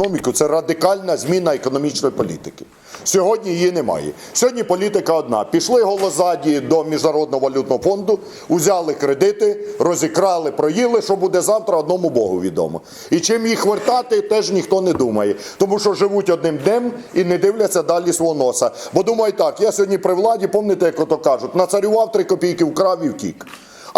економіку це радикальна зміна економічної політики. Сьогодні її немає. Сьогодні політика одна. Пішли голозаді до Міжнародного валютного фонду, узяли кредити, розікрали, проїли. Що буде завтра, одному Богу відомо. І чим їх вертати, теж ніхто не думає. Тому що живуть одним днем і не дивляться далі свого носа. Бо думають так, я сьогодні при владі, пам'ятаєте, як ото кажуть, нацарював три копійки, вкрав і втік.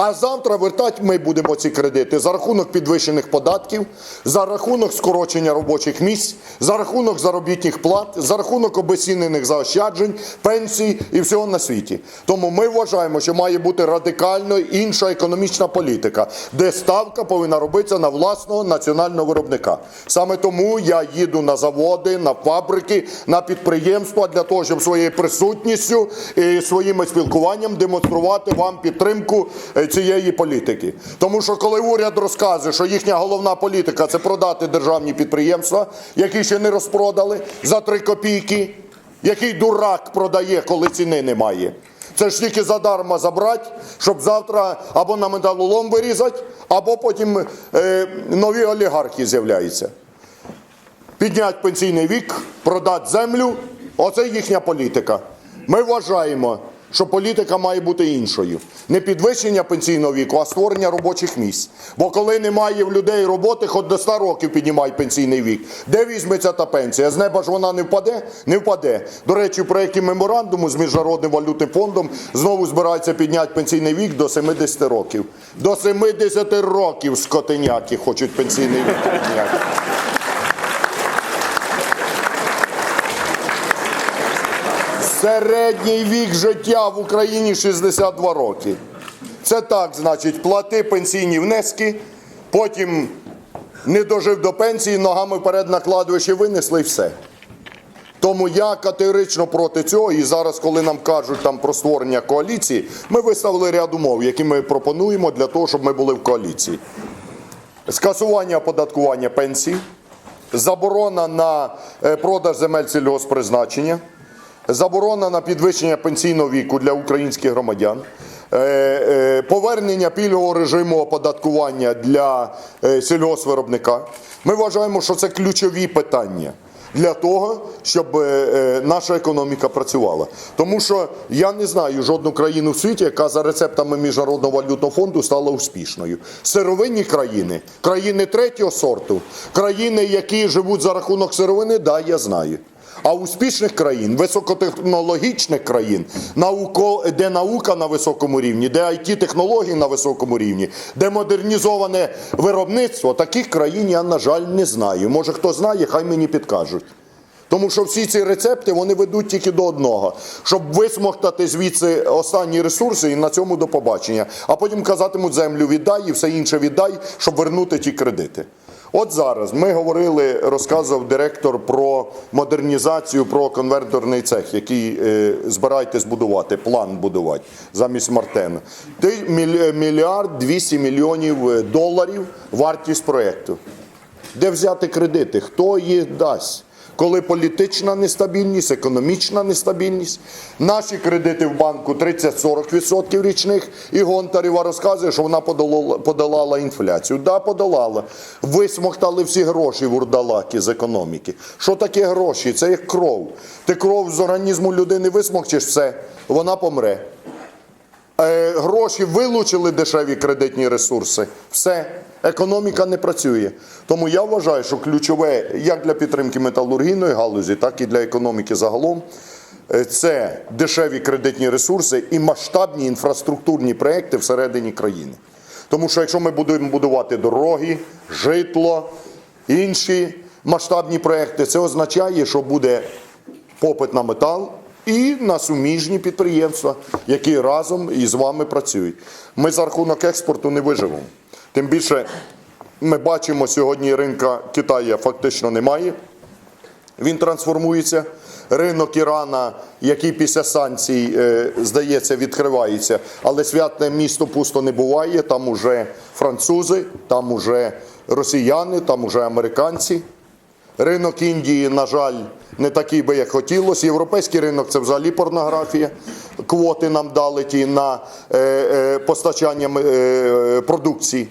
А завтра вертати ми будемо ці кредити за рахунок підвищених податків, за рахунок скорочення робочих місць, за рахунок заробітних плат, за рахунок обесцінених заощаджень, пенсій і всього на світі. Тому ми вважаємо, що має бути радикально інша економічна політика, де ставка повинна робитися на власного національного виробника. Саме тому я їду на заводи, на фабрики, на підприємства для того, щоб своєю присутністю і своїм спілкуванням демонструвати вам підтримку е, цієї політики. Тому що коли уряд розказує, що їхня головна політика це продати державні підприємства, які ще не розпродали за три копійки, який дурак продає, коли ціни немає. Це ж тільки задарма забрати, щоб завтра або на металолом вирізати, або потім е, нові олігархи з'являються. Підняти пенсійний вік, продати землю оце їхня політика. Ми вважаємо, що політика має бути іншою. Не підвищення пенсійного віку, а створення робочих місць. Бо коли немає в людей роботи, хоч до 100 років піднімають пенсійний вік. Де візьметься та пенсія? З неба ж вона не впаде? Не впаде. До речі, в проєкті меморандуму з Міжнародним валютним фондом знову збирається підняти пенсійний вік до 70 років. До 70 років скотиняки хочуть пенсійний вік підняти. Середній вік життя в Україні 62 роки. Це так, значить, плати пенсійні внески, потім не дожив до пенсії, ногами вперед на кладовище винесли і все. Тому я категорично проти цього. І зараз, коли нам кажуть там про створення коаліції, ми виставили ряд умов, які ми пропонуємо для того, щоб ми були в коаліції. Скасування оподаткування пенсій, заборона на е, продаж земель сільгоспризначення, заборона на підвищення пенсійного віку для українських громадян, е, е, повернення пільгового режиму оподаткування для е, сільгоспвиробника. Ми вважаємо, що це ключові питання. Для того, щоб наша економіка працювала. Тому що я не знаю жодну країну в світі, яка за рецептами Міжнародного валютного фонду стала успішною. Сировинні країни, країни третього сорту, країни, які живуть за рахунок сировини, да, я знаю. А успішних країн, високотехнологічних країн, науко, де наука на високому рівні, де it технології на високому рівні, де модернізоване виробництво, таких країн я, на жаль, не знаю. Може, хто знає, хай мені підкажуть. Тому що всі ці рецепти вони ведуть тільки до одного, щоб висмоктати звідси останні ресурси і на цьому до побачення. А потім казатимуть землю віддай і все інше віддай, щоб вернути ті кредити. От зараз ми говорили, розказував директор про модернізацію, про конверторний цех, який е, збираєтесь будувати, план будувати замість Мартена. Ти міль- мільярд 200 мільйонів е, доларів вартість проєкту. Де взяти кредити? Хто їх дасть? Коли політична нестабільність, економічна нестабільність, наші кредити в банку 30-40% річних, і Гонтарєва розказує, що вона подолала, інфляцію. Да, подолала. Висмоктали всі гроші вурдалаки з економіки. Що таке гроші? Це як кров. Ти кров з організму людини висмокчеш, все, вона помре. Е, гроші вилучили дешеві кредитні ресурси. Все, економіка не працює. Тому я вважаю, що ключове як для підтримки металургійної галузі, так і для економіки загалом. е, Це дешеві кредитні ресурси і масштабні інфраструктурні проекти всередині країни. Тому що якщо ми будемо будувати дороги, житло, інші масштабні проекти, це означає, що буде попит на метал і на суміжні підприємства, які разом із вами працюють. Ми за рахунок експорту не виживемо. Тим більше ми бачимо сьогодні ринка Китаю фактично немає. Він трансформується. Ринок Ірана, який після санкцій, е, здається, відкривається, але святне місто пусто не буває. Там уже французи, там уже росіяни, там уже американці. Ринок Індії, на жаль, не такий би, як хотілося. Європейський ринок це взагалі порнографія. Квоти нам дали ті на е, е, постачання е, продукції.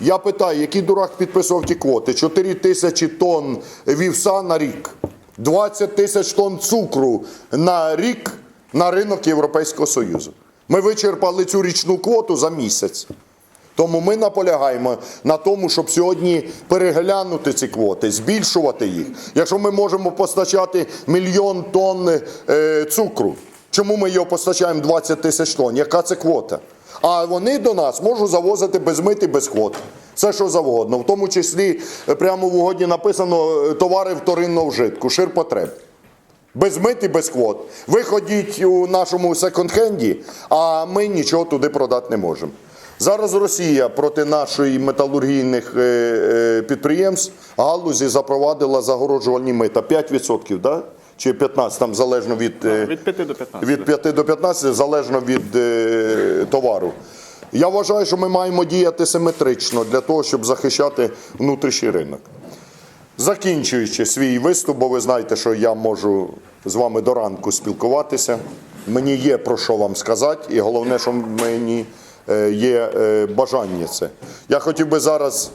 Я питаю, який дурак підписував ті квоти? 4 тисячі тонн вівса на рік, 20 тисяч тонн цукру на рік на ринок Європейського Союзу. Ми вичерпали цю річну квоту за місяць. Тому ми наполягаємо на тому, щоб сьогодні переглянути ці квоти, збільшувати їх. Якщо ми можемо постачати мільйон тонн цукру, чому ми його постачаємо 20 тисяч тонн? Яка це квота? А вони до нас можуть завозити без мити, без квот. Все, що завгодно. В тому числі е, прямо в угоді написано е, товари вторинного вжитку, ширпотреб. Без мити, без квот. Ви ходіть у нашому секонд-хенді, а ми нічого туди продати не можемо. Зараз Росія проти нашої металургійних е, підприємств галузі запровадила загороджувальні мита 5%, да? Чи 15%, там залежно від, е, Від 5 до 15. від 5 до 15, залежно від е, товару. Я вважаю, що ми маємо діяти симетрично для того, щоб захищати внутрішній ринок. Закінчуючи свій виступ, бо ви знаєте, що я можу з вами до ранку спілкуватися. Мені є про що вам сказати, і головне, що мені е, є е, бажання це. Я хотів би зараз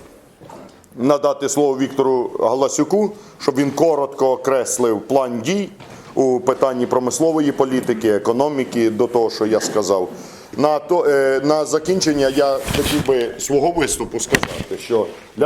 надати слово Віктору Галасюку, щоб він коротко окреслив план дій у питанні промислової політики, економіки, до того, що я сказав. На, то, е, на закінчення я хотів би свого виступу сказати, що для